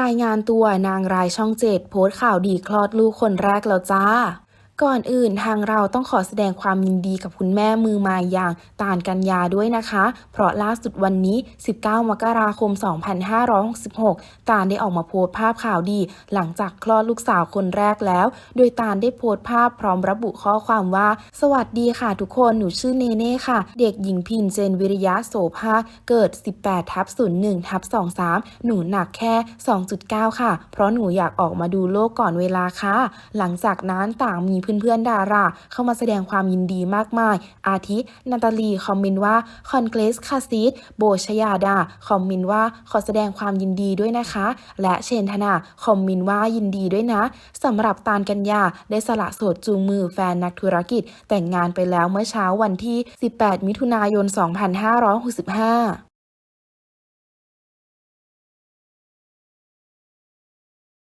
รายงานตัวนางรายช่องเจ็ดโพสต์ข่าวดีคลอดลูกคนแรกแล้วจ้า ก่อนอื่นทางเราต้องขอแสดงความยินดีกับคุณแม่มือมาอย่างตาลกัญญาด้วยนะคะ เพราะล่าสุดวันนี้ 19 มกราคม 2566 ตาลได้ออกมาโพสต์ภาพข่าวดี หลังจากคลอดลูกสาวคนแรกแล้ว โดยตาลได้โพสต์ภาพพร้อมระบุข้อความว่า สวัสดีค่ะทุกคนหนูชื่อเนเน่ค่ะ เด็กหญิงพิมเจนวิริยะโสภาเกิด 18ทับ01ทับ23 หนูหนักแค่ 2.9 ค่ะ เพราะหนูอยากออกมาดูโลกก่อนเวลาค่ะ หลังจากนั้นต่างมีเพื่อนๆดารา เข้ามาแสดงความยินดีมากมาย อาทินาตาลีคอมเมนต์ว่าคอนเกรสคาซิสโบชยาดาคอมเมนต์ว่าขอแสดงความยินดีด้วยนะคะ และเชนธนาคอมเมนต์ว่ายินดีด้วยนะสำหรับตาลกัญญาได้สละโสดจูงมือแฟนนักธุรกิจแต่งงานไปแล้วเมื่อเช้าวันที่ 18 มิถุนายน 2565